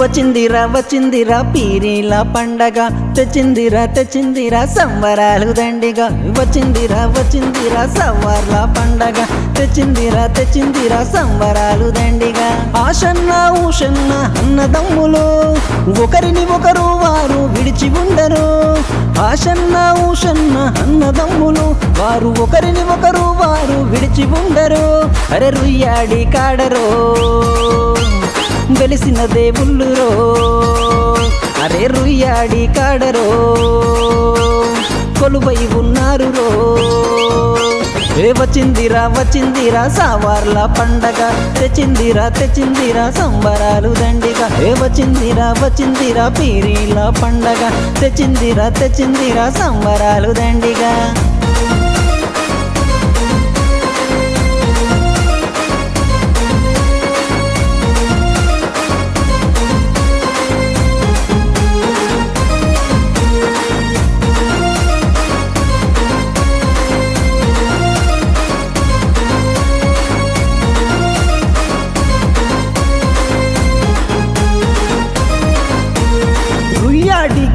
వచ్చిందిరా వచ్చిందిరా పీరీల పండగ. తెచ్చిందిరా తెచ్చిందిరా సంబరాలు దండిగా. వచ్చిందిరా వచ్చిందిరా సవ్వార్ల పండగ. తెచ్చిందిరా తెచ్చిందిరా సంబరాలు దండిగా. ఆషన్న ఊషన్న అన్నదమ్ములు. ఒకరిని ఒకరు వారు విడిచి ఉండరు. ఆషన్న ఊషన్న అన్నదమ్ములు. వారు ఒకరిని ఒకరు వారు విడిచి ఉండరు. అరే రుయ్యాడి కాడరో. వెలిసిన దేవుళ్ళురో. అరే రుయ్యాడి కాడరో. కొలువై ఉన్నారు రో ఏ వచ్చిందిరా వచ్చిందిరా సావార్ల పండగ. తెచ్చిందిరా తెచ్చిందిరా సంబరాలు దండిగా. ఏ వచ్చిందిరా వచ్చిందిరా పీరీల పండగ. తెచ్చిందిరా తెచ్చిందిరా సంబరాలు దండిగా.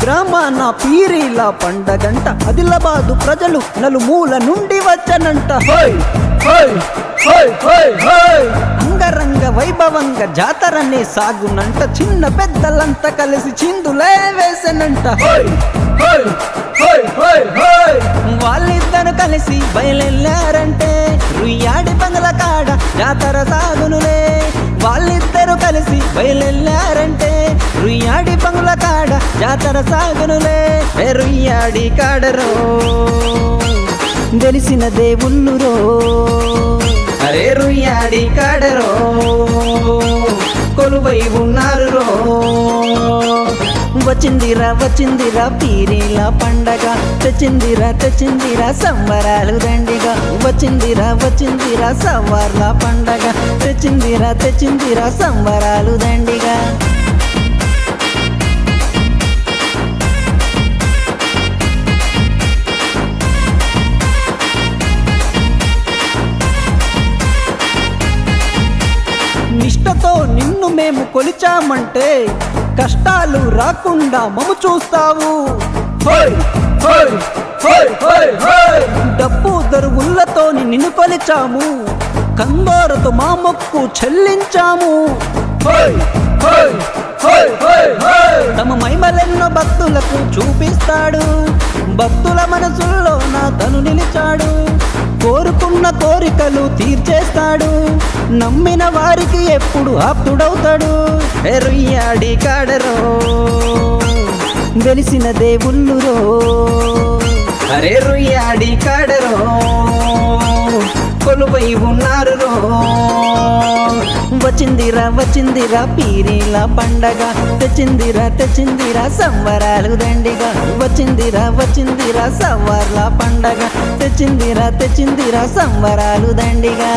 గ్రామాన పీరీల పండగంట. ఆదిలాబాదు ప్రజలు నలుమూల నుండి వచ్చనంట. హోయ్ హోయ్ హోయ్ హోయ్ హోయ్ అంగరంగ వైభవంగా జాతరనే సాగునంట. చిన్న పెద్దలంతా కలిసి చిందులే వేసనంట. హోయ్ హోయ్ హోయ్ హోయ్ హోయ్ వాళ్ళిద్దరు కలిసి బయలుదేరారంటే. రుయ్యాడి బంగ్ల కాడ జాతర సాగునులే. వాళ్ళిద్దరు కలిసి బయలుదేరారంటే. రుయ్యాడి కాడ జాతర సాగనులే ఏ కాడరో. తెలిసిన దేవుళ్ళురో. అరే రుయ్యాడి కాడరో. కొలువై ఉన్నారు రో వచ్చిందిరా వచ్చిందిరా పీరీల పండగ. తెచ్చిందిరా తెచ్చిందిరా సంబరాలు దండిగా. వచ్చిందిరా వచ్చిందిరా సవార్ల పండగ. తెచ్చిందిరా తెచ్చిందిరా సంబరాలు దండిగా. నిష్టతో నిన్ను మేము కొలిచామంటే కష్టాలు రాకుండా మము చూస్తావు. డబ్బు దరువులతో నిన్ను కొలిచాము. కందోరతో మా మొక్కు చెల్లించాము. తమ మైమలెన్నో భక్తులకు చూపిస్తాడు. భక్తుల మనసుల్లో నా తను నిలిచాడు. కోరికలు తీర్చేస్తాడు. నమ్మిన వారికి ఎప్పుడు ఆప్తుడవుతాడు. ఎరుయ్యాడి కాడరో వెలిసిన దేవుళ్ళురో. అరే రుయ్యాడి కాడరో కొలువై ఉన్నారు రో వచ్చిందిరా వచ్చిందిరా పీరీల పండగ. తెచ్చిందిరా తెచ్చిందిరా సంవరాలు దండిగా. వచ్చిందిరా వచ్చిందిరా సంవర్ల పండగ. తెచ్చిందిరా తెచ్చిందిరా సంవరాలు దండిగా.